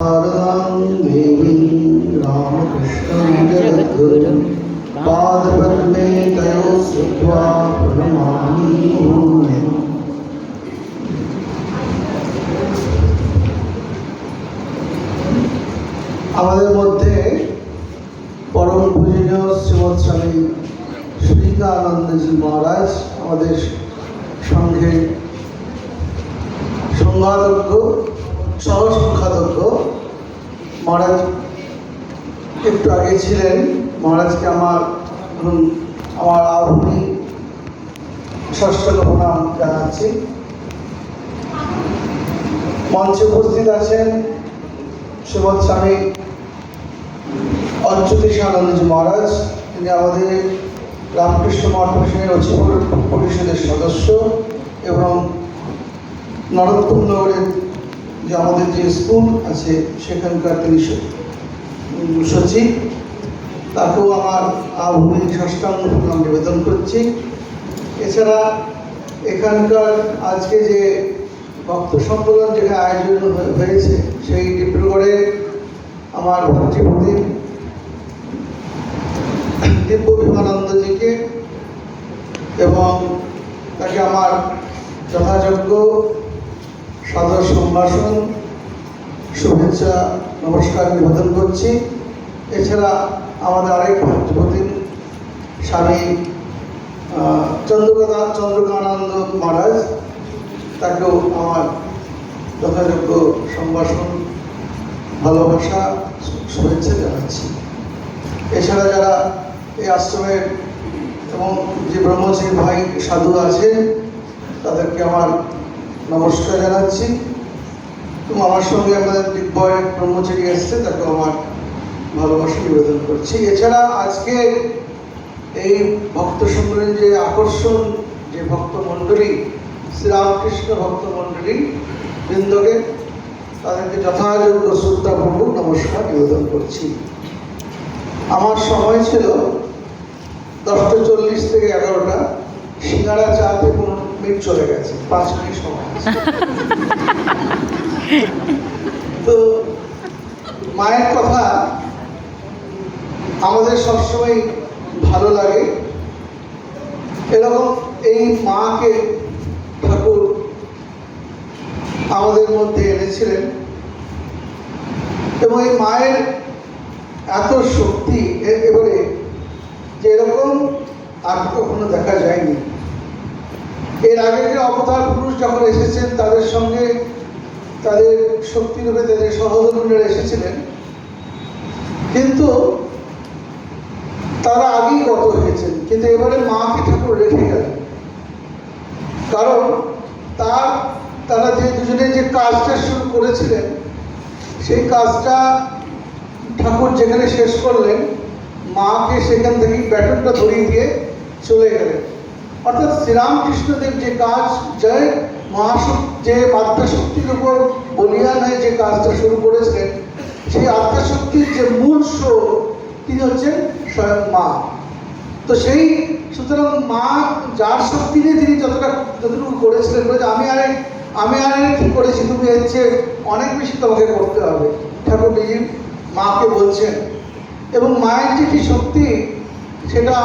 शारदां देवीं रामकृष्णं जगद्गुरुं पादपद्मे तयोः श्रुत्वा प्रणमामि भूमिम् আমাদের মধ্যে পরম পূজনীয় শ্রীমৎ স্বামী শ্রীকানন্দজি মহারাজ আমাদের সঙ্গে সংঘাতজ্ঞ সহসংখ্যাতজ্ঞ মহারাজ, একটু আগে ছিলেন। মহারাজকে আমার আমার আহ্বানী ষষ্ঠ প্রণাম জানাচ্ছি। মঞ্চে উপস্থিত আছেন শ্রীমৎ স্বামী অচ্যুতেশ আনন্দজি মহারাজ। তিনি আমাদের রামকৃষ্ণ মঠ অচিপুর পরিষদের সদস্য এবং নরোত্তম নগরের যে আমাদের যে স্কুল আছে, সেখানকার তিনি সচিব। তাকেও আমার আহ্বানিক ষষ্ঠাঙ্গ প্রণাম নিবেদন করছি। এছাড়া এখানকার আজকে যে ভক্ত সম্মেলন যেখানে আয়োজন হয়ে- হয়েছে, সেই ডিব্রুগড়ে আমার ভাতৃপ্রদীপ দিব্য বিমানন্দজিকে এবং তাকে আমার যথাযোগ্য সাদর সম্ভাষণ শুভেচ্ছা নমস্কার নিবেদন করছি। এছাড়া আমাদের আরেক ভাতৃপ্রদীপ স্বামী আহ, চন্দ্রকান্ত চন্দ্রকানন্দ মহারাজ তাকেও আমার যথাযোগ্য সম্ভাষণ ভালোবাসা শুভেচ্ছা জানাচ্ছি। এছাড়া যারা এই আশ্রমের এবং যে ব্রহ্মচারী ভাই সাধু আছেন তাদেরকে আমার নমস্কার জানাচ্ছি। আমার সঙ্গে আমাদের দিব্যয় ব্রহ্মচারী এসছে, তাকে আমার ভালোবাসা নিবেদন করছি। এছাড়া আজকে এই ভক্ত সম্মেলন যে আকর্ষণ, যে ভক্ত মণ্ডলী, শ্রীরামকৃষ্ণ ভক্ত মণ্ডলী বৃন্দকে তাদেরকে যথাযোগ্য শ্রদ্ধাপূর্বক নমস্কার নিবেদন করছি। আমার সময় ছিল দশটা চল্লিশ থেকে এগারোটা। সিঙ্গারা চাতে পনেরো মিনিট চলে গেছে পাঁচ মিনিট সময়। তো মায়ের কথা আমাদের সবসময় ভালো লাগে। এরকম এই মাকে ঠাকুর আমাদের মধ্যে এনেছিলেন। এবং এই মায়ের এত শক্তি এবারে যে এরকম আর কখনো দেখা যায়নি। এর আগে যে অবতার পুরুষ যখন এসেছেন, তাদের সঙ্গে তাদের শক্তিরূপে তাদের সহধর্মীরা এসেছিলেন। কিন্তু তারা আগেই গত হয়েছেন, কিন্তু এবারে মাকে ঠাকুর রেখে গেলেন কারণ তার, তারা যে দুজনে যে কাজটা শুরু করেছিলেন, সেই কাজটা ঠাকুর যেখানে শেষ করলেন, মাকে সেখান থেকেই ব্যাটনটা ধরিয়ে দিয়ে চলে গেলেন। অর্থাৎ শ্রীরামকৃষ্ণদেব যে কাজ যে মহাশক্তি, যে আত্মাশক্তির উপর বলিয়ান হয়ে যে কাজটা শুরু করেছিলেন, সেই আত্মাশক্তির যে মূল স্রোত তিনি হচ্ছেন স্বয়ং মা। তো সেই, সুতরাং মা যার শক্তি নিয়ে তিনি যতটা, যতটুকু করেছিলেন বলে আমি আরে আমি আরে কি করেছি, তুমি চেয়ে অনেক বেশি তোমাকে করতে হবে। ঠাকুর নিজে মাকে বলছেন, এবং মায়ের যে কি শক্তি, সেটা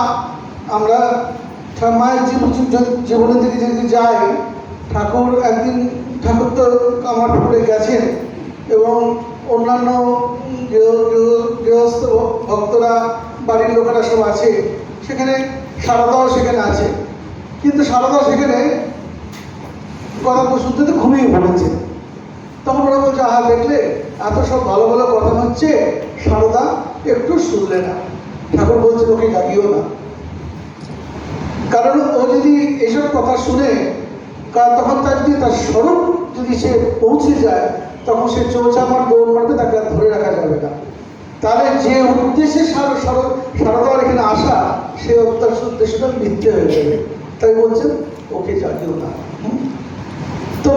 আমরা ঠা- মায়ের জীবন জীবনের দিকে যদি যাই ঠাকুর একদিন ঠাকুর তো আমার ঠাকুরে গেছেন এবং অন্যান্য গৃহ- গৃহ- গৃহস্থ ভক্তরা, বাড়ির লোকেরা সব আছে। সেখানে সারদাও সেখানে আছে। কিন্তু সারদা সেখানে কথা শুনতে তো ঘুমিয়ে পড়েছে। তখন ওরা বলছে, আহা, দেখলে এত সব ভালো ভালো কথা হচ্ছে, সারদা একটু শুনলে না। ঠাকুর বলছে, ওকে জাগিও না। কারণ ও যদি এসব কথা শুনে তখন তার যদি তার স্বরূপ যদি সে পৌঁছে যায়, তখন সে চৌচামার দৌড় মারবে তাকে আর ধরে রাখা যাবে না। তাহলে যে উদ্দেশ্যে সার- সার- সারদার এখানে আসা, সে তার উদ্দেশ্যটা মিথ্যে হয়ে যাবে। তাই বলছেন, ওকে জাগিও না। তো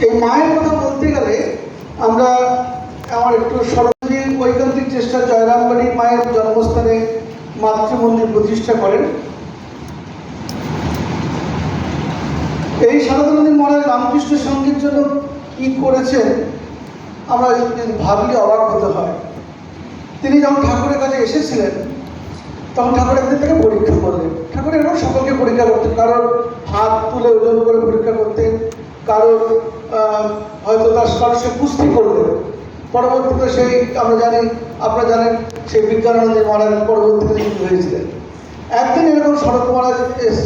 এই মায়ের কথা বলতে গেলে আমরা আমার একটু সরকারি ঐকান্তিক চেষ্টা জয়রামবাড়ি মায়ের জন্মস্থানে মাতৃমন্দির প্রতিষ্ঠা করেন। এই সারদানন্দী মহারাজ রামকৃষ্ণ সঙ্গীর জন্য কি করেছেন, আমরা ভাবলে অবাক হতে হয়। তিনি যখন ঠাকুরের কাছে এসেছিলেন, তখন ঠাকুর একদিন থেকে পরীক্ষা করলেন। ঠাকুর এরকম সকলকে পরীক্ষা করতেন, কারোর হাত তুলে ওজন করে পরীক্ষা করতেন, কারোর হয়তো তার কারোর সে কুস্তি করলেন। পরবর্তীতে সেই, আমরা জানি, আপনারা জানেন, সেই বিজ্ঞানানন্দ মহারাজ পরবর্তীতে যুক্ত হয়েছিলেন একদিন এরকম শরৎ মহারাজ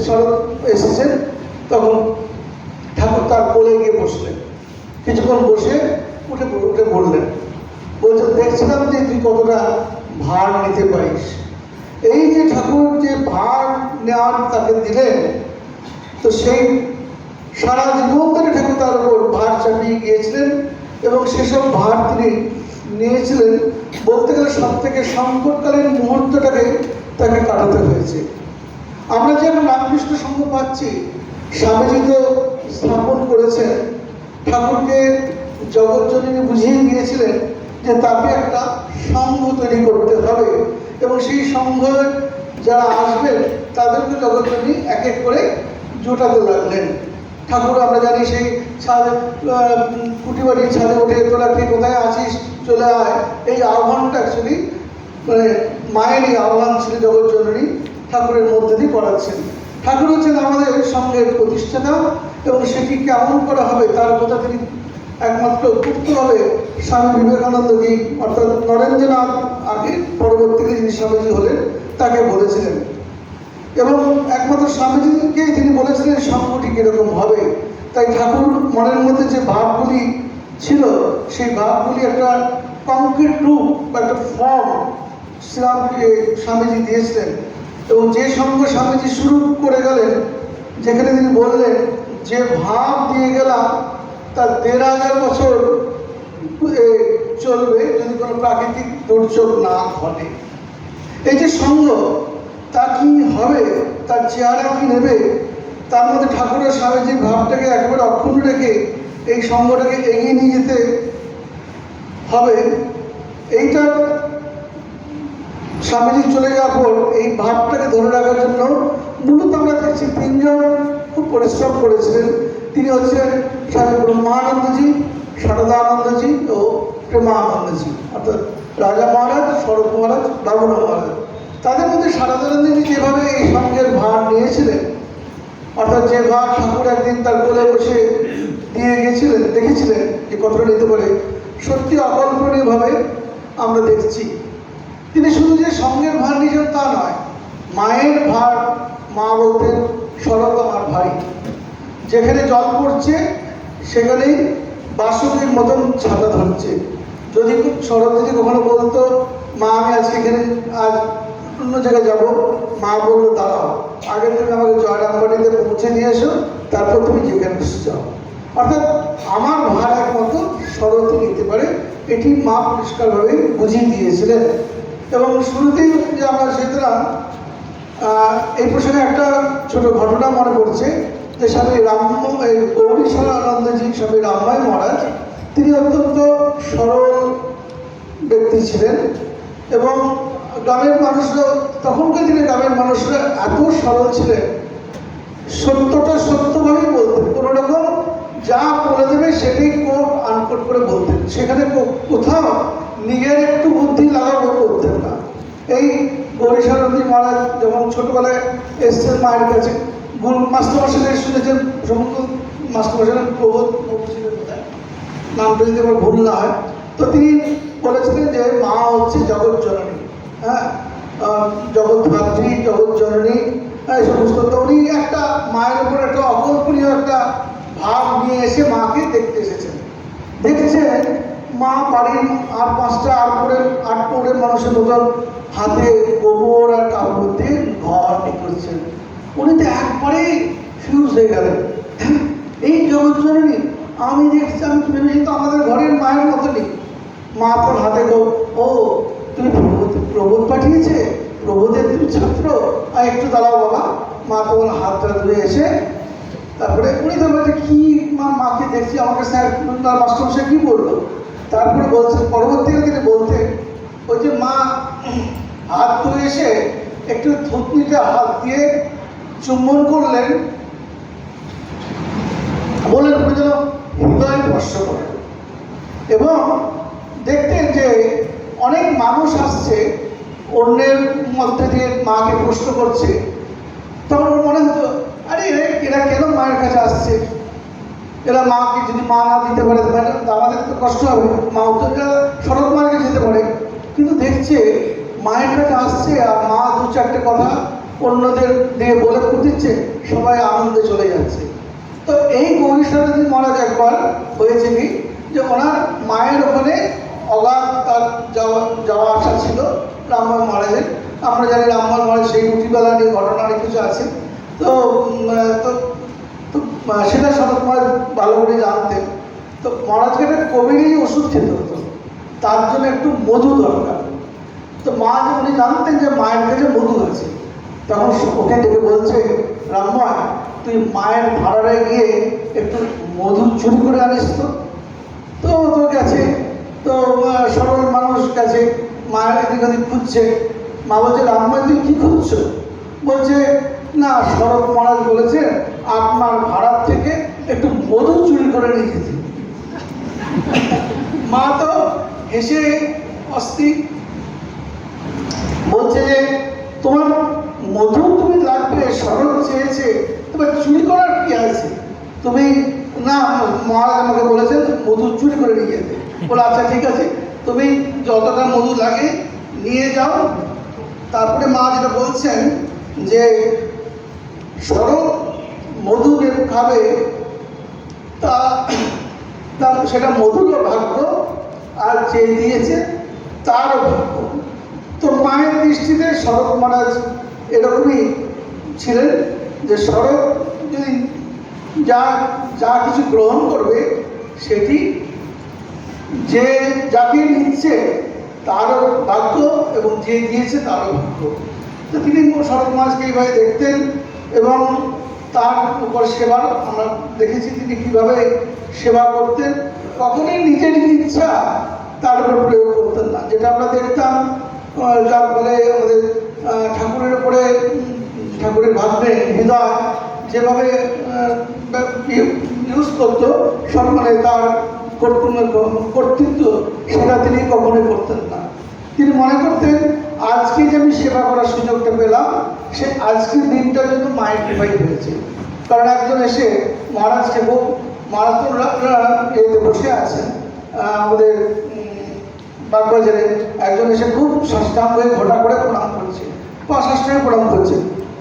শরৎ এসেছেন, তখন ঠাকুর তার কোলে গিয়ে বসলেন। কিছুক্ষণ বসে উঠে উঠে বললেন বলছে দেখছিলাম যে তুই কতটা ভার নিতে পারিস। এই যে ঠাকুর যে ভার নেওয়ার তাকে দিলেন, তো সেই সারা জীবন ধরে ঠাকুর তার উপর ভার চাপিয়ে গিয়েছিলেন এবং সেসব ভার তিনি নিয়েছিলেন বলতে গেলে সব থেকে সংকটকালীন মুহূর্তটাকে তাকে কাটাতে হয়েছে। আমরা যে রামকৃষ্ণ সঙ্গ পাচ্ছি স্বামীজি তো স্থাপন করেছেন, ঠাকুরকে জগৎজননী বুঝিয়ে দিয়েছিলেন যে তাকে একটা সংঘ তৈরি করতে হবে এবং সেই সংঘ যারা আসবেন, তাদেরকে জগৎজননী এক এক করে জোটাতে লাগলেন। ঠাকুর আমরা জানি সেই ছাদ কুটি বাড়ির ছাদে উঠে, তোরা কে কোথায় আছিস? চলে আয়। এই আহ্বানটা অ্যাকচুয়ালি মানে মায়েরই আহ্বান ছিল জগৎজননী ঠাকুরের মধ্যে দিয়ে করাচ্ছেন ঠাকুর হচ্ছেন আমাদের সঙ্গে প্রতিষ্ঠাতা এবং সেটি কেমন করা হবে তার কথা তিনি একমাত্র হবে স্বামী বিবেকানন্দ বিবেকানন্দজি অর্থাৎ নরেন্দ্রনাথ আগে পরবর্তীতে যিনি স্বামীজি হলেন, তাকে বলেছিলেন। এবং একমাত্র স্বামীজিকে তিনি বলেছিলেন সঙ্গটি কীরকম হবে? তাই ঠাকুর মনের মধ্যে যে ভাবগুলি ছিল, সেই ভাবগুলি একটা কংক্রিট রূপ বা একটা ফর্ম শ্রীরামকে স্বামীজি দিয়েছিলেন। এবং যে সঙ্গ স্বামীজি শুরু করে গেলেন, যেখানে তিনি বললেন, যে ভাব দিয়ে গেলাম, তার দেড় হাজার বছর চলবে যদি কোনো প্রাকৃতিক দুর্যোগ না ঘটে। এই যে সঙ্গ তা কি হবে? তার চেহারা কি নেবে? তার মধ্যে ঠাকুরের স্বামীজির ভাবটাকে একেবারে অক্ষুণ্ণ রেখে এই সঙ্গটাকে এগিয়ে নিয়ে যেতে হবে। এইটা স্বামীজি চলে যাওয়ার পর এই ভাবটাকে ধরে রাখার জন্য মূলত আমরা দেখছি তিনজন খুব পরিশ্রম করেছিলেন। তিনি হচ্ছেন স্বামী ব্রহ্মানন্দজি, শারদানন্দজি ও প্রেমানন্দজি, অর্থাৎ রাজা মহারাজ, শরৎ মহারাজ বাবুরা মহারাজ। তাদের মধ্যে শারদানন্দজি যেভাবে এই সঙ্গের ভার নিয়েছিলেন, অর্থাৎ যে ভার ঠাকুর একদিন তার কোলে বসে দিয়ে গেছিলেন দেখেছিলেন যে কতটা নিতে পারে সত্যি অকল্পনীয়ভাবে আমরা দেখছি। তিনি শুধু যে সঙ্গের ভার নিয়েছেন তা নয়, মায়ের ভার মা বলতেন শরৎ আমার ভারী যেখানে জল পড়ছে, সেখানেই বাসকের মতন ছাতা ধরছে। যদি শরৎ যদি কখনো বলতো, মা, আমি আজকে এখানে, আজ অন্য জায়গায় যাব। মা বলল, দাঁড়াও আগে তুমি আমাকে জয়রামবাড়িতে পৌঁছে দিয়ে এসো, তারপর তুমি যেখানে যাও। অর্থাৎ আমার ভার একমাত্র শরৎই নিতে পারে, এটি মা পরিষ্কারভাবে বুঝিয়ে দিয়েছিলেন। এবং শুরুতেই যে, আমরা সুতরাং এই প্রসঙ্গে একটা ছোট ঘটনা মনে পড়ছে। যে স্বামী রাম, এই গৌরীশ্বর আনন্দজি স্বামী রামময় মহারাজ, তিনি অত্যন্ত সরল ব্যক্তি ছিলেন এবং গ্রামের মানুষরা, তখনকার দিনে গ্রামের মানুষরা এত সরল ছিলেন। সত্যটা সত্যভাবেই বলতেন। কোনো রকম যা বলে দেবে সেটাই কোট আনকোট করে বলতেন। সেখানে কোথাও নিজের একটু বুদ্ধি লাগাবো করতেন না। এই গৌরীশানন্দী মহারাজ যখন ছোটোবেলায় এসছেন মায়ের কাছে গুরু মাস্টারমশাই শুনেছেন সমস্ত মাস্টারমশাই প্রবোধ নামটা যদি আমার ভুল না হয়। তো তিনি বলেছিলেন যে মা হচ্ছে জগৎ জননী। হ্যাঁ জগৎ ধাত্রী জগৎ জননী হ্যাঁ, এই সমস্ত। তো উনি একটা মায়ের উপর একটা অকল্পনীয় একটা ভাব নিয়ে এসে মাকে দেখতে এসেছেন। দেখছেন মা বাড়ির আর পাঁচটা আট করে আট পৌরের মানুষের মতন হাতে গোবর আর কাপড় দিয়ে ঘর ঠিক করছেন। উনি তো একবারেই ফিউজ হয়ে গেলেন। হ্যাঁ, এই জগৎ জননী আমি দেখছি আমি তো আমাদের ঘরের মায়ের মতনই মা তোর হাতে গো ও তুমি প্রবোধ পাঠিয়েছে প্রবোধের তুমি ছাত্র। আর একটু দাঁড়াও বাবা, মা তোমার হাতটা ধরে এসে তারপরে উনি তো বলছে, কি মা, মাকে দেখছি, আমাকে স্যার তার মাস্টারমশাই কি বলল? তারপরে বলছেন পরবর্তীকালে তিনি বলতেন ওই যে মা হাত ধুয়ে এসে একটু থুতনিতে হাত দিয়ে চুম্বন করলেন। বললেন উনি যেন হৃদয় স্পর্শ করেন এবং দেখতেন যে মানুষ আসছে, অন্যের মধ্যে দিয়ে মাকে প্রশ্ন করছে। তখন ওর মনে হতো, আরে, এরা- এরা কেন মায়ের কাছে আসছে? এরা মাকে যদি মা না দিতে পারে আমাদের তো কষ্ট হবে। মা তো শরৎ কাছে যেতে পারে। কিন্তু দেখছে, মায়ের কাছে আসছে আর মা দু চারটে কথা অন্যদের দিয়ে বলে দিচ্ছে, সবাই আনন্দে চলে যাচ্ছে। তো এই গৌরীশ্বরী মহারাজ একবার, হয়েছে কি? যে ওনার মায়ের ওখানে অগাধ তার যাওয়া যাওয়া আসা ছিল রামময় মহারাজের। আমরা জানি রামময় মহারাজ সেই রুটিবেলা নিয়ে ঘটনা অনেক কিছু আছে। তো তো তো সেটা শরৎ মহারাজ ভালো করে জানতেন। তো মহারাজকে একটা কবিরই ওষুধ খেতে হতো। তার জন্য একটু মধু দরকার। তো মা উনি জানতেন যে মায়ের কাছে মধু আছে, তখন ওকে ডেকে বলছে রামময় তুই মায়ের ভাড়ায় গিয়ে একটু মধু চুরি করে আনিস তো। তো গেছে। তো সরল মানুষ গেছে মায়ের এদিক ওদিক খুঁজছে। মা বলছে রামময় তুই কি খুঁজছো? বলছে, না শরৎ মহারাজ বলেছে, আপনার ভাড়ার থেকে একটু মধু চুরি করে যেতে মা তো হেসে অস্থির। বলছে যে, তোমার মধু তুমি লাগবে শরৎ চেয়েছে তোমার চুরি করার কি আছে? তুমি, না, মহারাজ আমাকে বলেছেন মধু চুরি করে নিয়ে যেতে বলে আচ্ছা ঠিক আছে, তুমি যতটা মধু লাগে নিয়ে যাও। তারপরে মা যেটা বলছেন যে সরল মধু যে খাবে, তা তার সেটা মধুরও ভাগ্য, আর যে দিয়েছে তারও ভাগ্য। তো মায়ের দৃষ্টিতে শরৎ মহারাজ এরকমই ছিলেন যে, শরৎ যদি যা যা কিছু গ্রহণ করবে, সেটি যে যাকে নিচ্ছে তারও ভাগ্য এবং যে দিয়েছে তারও ভাগ্য। তো তিনি মহারাজকে এইভাবে দেখতেন এবং তার উপর সেবার আমরা দেখেছি তিনি কীভাবে সেবা করতেন। কখনই নিজের ইচ্ছা তার উপর প্রয়োগ করতেন না। যেটা আমরা দেখতাম যার ফলে আমাদের ঠাকুরের উপরে ঠাকুরের ভাবনে হৃদয় যেভাবে ইউজ করতো, সব মানে তার কর্তৃত্ব সেটা তিনি কখনোই করতেন না। তিনি মনে করতেন, আজকে যে আমি সেবা করার সুযোগটা পেলাম, সে আজকের দিনটা কিন্তু কৃপাই হয়েছে। কারণ একজন এসে মহারাজ রা- রা- এতে বসে আছেন। আমাদের বাগবাজারে একজন এসে খুব সাষ্টাঙ্গ হয়ে ঘটা করে প্রণাম করছে। বা প্রণাম করছে।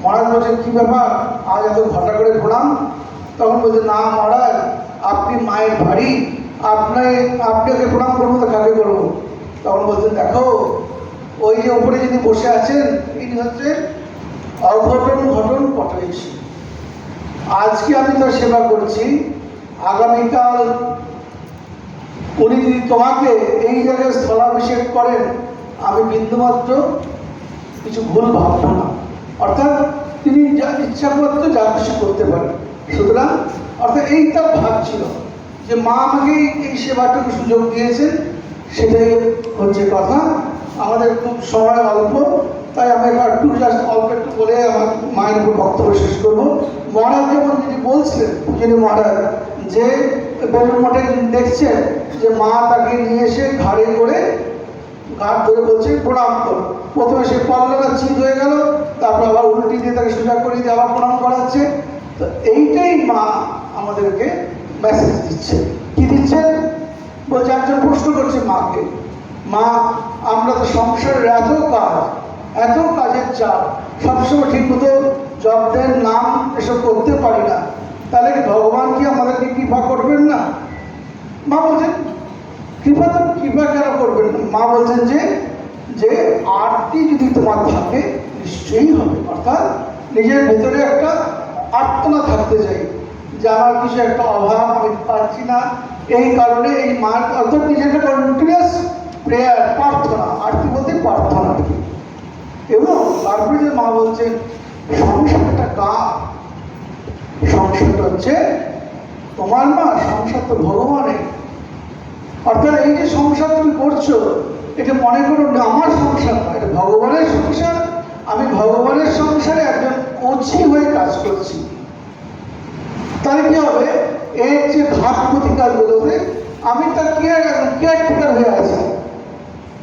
মহারাজ বলছেন, কী ব্যাপার? আজ এত ঘটা করে প্রণাম? তখন বলছে, না মহারাজ, আপনি মায়ের ভারী আপনি আপনাকে প্রণাম করব তো কাকে করব তখন বলছেন, দেখো, ওই যে ওপরে যিনি বসে আছেন ইনি হচ্ছে অঘটন, ঘটন পটয়েছি আজকে আমি তো সেবা করছি। আগামীকাল উনি যদি তোমাকে এই জায়গায় স্থলাভিষেক করেন, আমি বিন্দুমাত্র কিছু ভুল ভাববো না। অর্থাৎ তিনি যা ইচ্ছা করতে, যা কিছু করতে পারেন। সুতরাং, অর্থাৎ এই তার ভাব ছিল যে মা আমাকে এই- সেবাটুকু সুযোগ দিয়েছেন, সেটাই হচ্ছে কথা। আমাদের খুব সময় অল্প, তাই আমি একটু জাস্ট অল্প একটু বলে আমার মায়ের উপর বক্তব্য শেষ করব। মহারাজ যেমন যিনি বলছিলেন যিনি মহারাজ, যে বেলুন মঠে দেখছেন যে মা তাকে নিয়ে এসে ঘাড়ে করে ঘাট ধরে বলছে, প্রণাম কর। প্রথমে সে পাল্লাটা চিত হয়ে গেল, তারপর আবার উল্টি দিয়ে তাকে সোজা করে দিয়ে আবার প্রণাম করাচ্ছে। তো এইটাই মা আমাদেরকে মেসেজ দিচ্ছে। কি দিচ্ছেন বলছে, একজন প্রশ্ন করছে মাকে। মা, আমরা তো সংসারের এত কাজ, এত কাজের চাপ, সবসময় ঠিক মতো জবদের নাম এসব করতে পারি না। তাহলে কি ভগবান কি আমাদেরকে কৃপা করবেন না? মা বলছেন, কৃপা তো, কৃপা কেন করবেন না? মা বলছেন যে যে আরতি যদি তোমার থাকে, নিশ্চয়ই হবে। অর্থাৎ নিজের ভেতরে একটা আর্তনা থাকতে চাই। যে আমার কিছু একটা অভাব আমি পাচ্ছি না। এই কারণে এই মার অর্থাৎ নিজের একটা কন্টিনিউয়াস প্রেয়ার প্রার্থনা। আরতি বলতে, প্রার্থনা। এবং তারপরে মা বলছেন সংসারটা কার সংসারটা হচ্ছে তোমার মা, সংসার তো ভগবানের। অর্থাৎ এই যে সংসার তুমি করছ, এটা মনে করো আমার সংসার নয়, এটা ভগবানের সংসার। আমি ভগবানের সংসারে একজন কচি হয়ে কাজ করছি। তাহলে কি হবে? এর যে ভাব প্রতিকার বেরোবে আমি তার কেয়ার কেয়ারটেকার হয়ে আছি।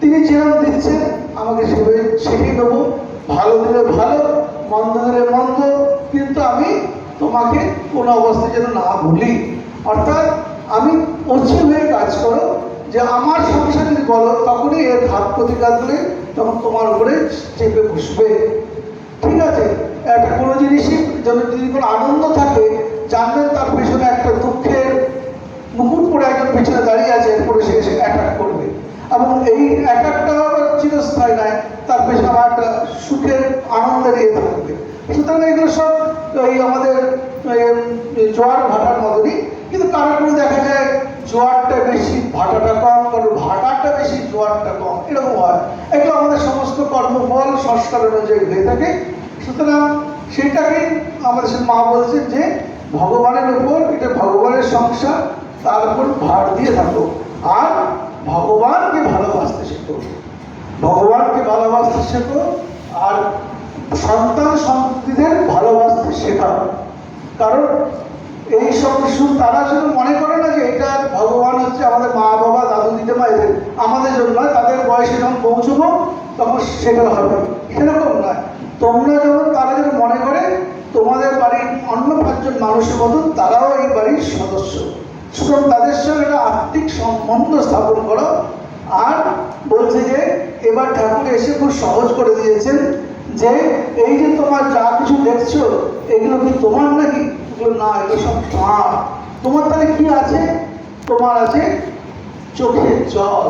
তিনি যেরকম দিচ্ছেন, আমাকে সেভাবে শিখিয়ে দেবো ভালো দিলে ভালো, মন্দ দিলে মন্দ, কিন্তু আমি তোমাকে কোনো অবস্থায় যেন না ভুলি। অর্থাৎ আমি অচি হয়ে কাজ করো, যে আমার সংসার যদি বলো, তখনই এর ঘাত প্রতিঘাতগুলি তখন তোমার উপরে চেপে বসবে। ঠিক আছে? একটা কোনো জিনিসই যদি কোনো আনন্দ থাকে জানবেন তার পেছনে একটা দুঃখের মুকুট পরে একজন পিছনে দাঁড়িয়ে আছে, এরপরে সে এসে অ্যাটাক করবে। এবং এই অ্যাটাকটা চিরস্থায়ী নয়, তার পেছনে আমার একটা সুখের আনন্দের ইয়ে থাকবে। সুতরাং এগুলো সব এই আমাদের জোয়ার ভাটার মতনই। কিন্তু কারও কোনো দেখা যায়, জোয়ারটা বেশি, ভাটাটা কম কারও ভাটাটা বেশি, জোয়ারটা কম, এরকম হয়। এগুলো আমাদের সমস্ত কর্মফল সংস্কার অনুযায়ী হয়ে থাকে। সুতরাং সেটাকে আমাদের মা বলছেন যে ভগবানের উপর, এটা ভগবানের সংসার, তার উপর ভার দিয়ে থাকো। আর ভগবানকে ভালোবাসতে শেখো। ভগবানকে ভালোবাসতে শেখো, আর সন্তান সন্ততিদের ভালোবাসতে শেখাও। কারণ এই সব তারা শুধু মনে করে না যে এটা ভগবান হচ্ছে আমাদের মা, বাবা, দাদু, দিদিমা, এদের আমাদের জন্য তাদের বয়সে যখন পৌঁছবো, তখন সেটা হবে। সেরকম নয়। তোমরা যখন তারা যেন মনে করে তোমাদের বাড়ির অন্য পাঁচজন মানুষের মতন তারাও এই বাড়ির সদস্য। সুতরাং তাদের সঙ্গে একটা আর্থিক সম্বন্ধ স্থাপন করো। আর বলছে যে, এবার ঠাকুর এসে খুব সহজ করে দিয়েছেন যে, এই যে তোমার যা কিছু দেখছ, এগুলো কি তোমার নাকি? না, এগুলো সব তোমার তোমার তাহলে কি আছে? তোমার আছে চোখের জল।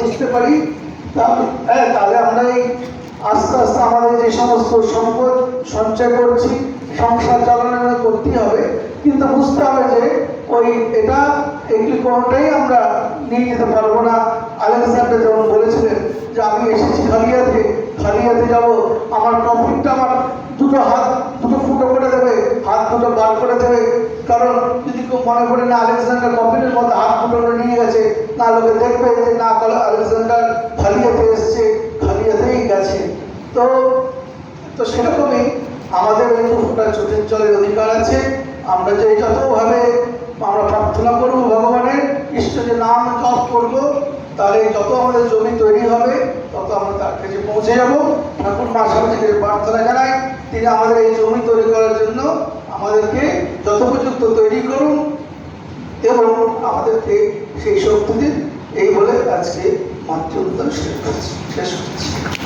বুঝতে পারি? হ্যাঁ তাহলে আমরা এই আস্তে আস্তে আমাদের যে সমস্ত সম্পদ সঞ্চয় করছি, সংসার চালানো করতেই হবে। কিন্তু বুঝতে হবে যে ওই এটা, এগুলি কোনোটাই আমরা নিয়ে যেতে পারব না। আলেকজান্ডার যেমন বলেছিলেন যে আমি এসেছি খালিয়াতে খালিয়াতে যাব, আমার প্রফিটটা আমার দুটো হাত, দুটো ফুটো করে দেবে, হাত দুটো বার করে দেবে। কারণ যদি কেউ মনে করে না আলেকজান্ডার কফিনের মধ্যে হাত ফুটো নিয়ে গেছে, না লোকে দেখবে যে না তো তো সেরকমই আমাদের ওই ফুটা চোখের জলের অধিকার আছে। আমরা যে যতভাবে আমরা প্রার্থনা করব ভগবানের, ঈশ্বরের নাম জপ করব তাহলে যত আমাদের জমি তৈরি হবে, তত আমরা তার কাছে পৌঁছে যাব। ঠাকুর মা স্বামীজি প্রার্থনা জানাই তিনি আমাদের এই জমি তৈরি করার জন্য আমাদেরকে যথোপযুক্ত তৈরি করুন এবং আমাদেরকে সেই শক্তি দিন। এই বলে আজকে মাতৃ শেষ করছি। শেষ করছি।